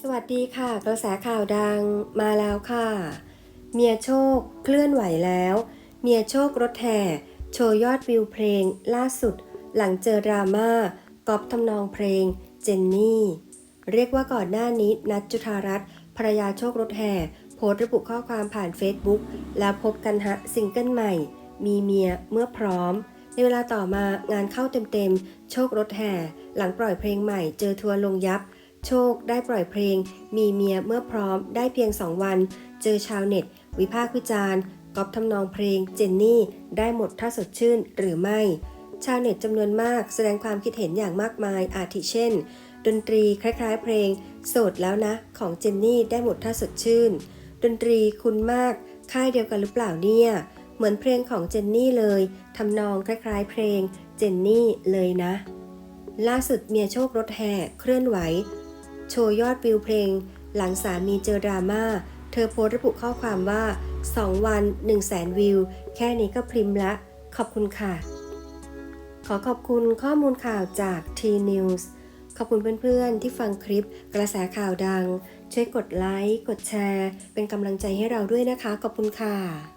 สวัสดีค่ะ กระแสข่าวดังมาแล้วค่ะ เมียโชคเคลื่อนไหวแล้ว เมียโชครถแห่โชว์ยอดวิวเพลง ล่าสุด หลังเจอดราม่ากอบทำนองเพลงเจนนี่ เรียกว่าก่อนหน้านี้นัทจุธารัตน์ภรรยาโชครถแห่โพสต์ระบุข้อความผ่าน Facebook แล้วพบกันฮะซิงเกิลใหม่ มีเมียเมื่อพร้อม ในเวลาต่อมางานเข้าเต็มๆ โชครถแห่ หลังปล่อยเพลงใหม่เจอทัวร์ลงยับ โชคได้ปล่อยเพลง มีเมียเมื่อพร้อมได้เพียง2วัน เจอชาวเน็ต วิพากษ์วิจารณ์ก๊อปทำนองเพลงเจนนี่ได้หมดถ้าสดชื่นหรือไม่ ชาวเน็ตจำนวนมากแสดงความคิดเห็นอย่างมากมายอาทิเช่น ดนตรีคล้ายๆ เพลง โสดแล้วนะ ของเจนนี่ได้หมดถ้าสดชื่น ดนตรีคุ้นมาก ค่ายเดียวกันหรือเปล่าเนี่ย เหมือนเพลงของเจนนี่เลยทำนองคล้ายๆ เพลงเจนนี่เลยนะ ล่าสุดเมียโชครถแห่เคลื่อนไหว โชว์ยอดวิวเพลง หลังสามีเจอดราม่า เธอโพสต์ระบุข้อความว่า 2 วัน 1 0 0 0 0แสนวิว แค่นี้ก็พริมละ ขอบคุณค่ะ ขอขอบคุณข้อมูลข่าวจาก T News ขอบคุณเพื่อนๆ ที่ฟังคลิปกระแสข่าวดัง ช่วยกดไลค์ กดแชร์ เป็นกำลังใจให้เราด้วยนะคะ ขอบคุณค่ะ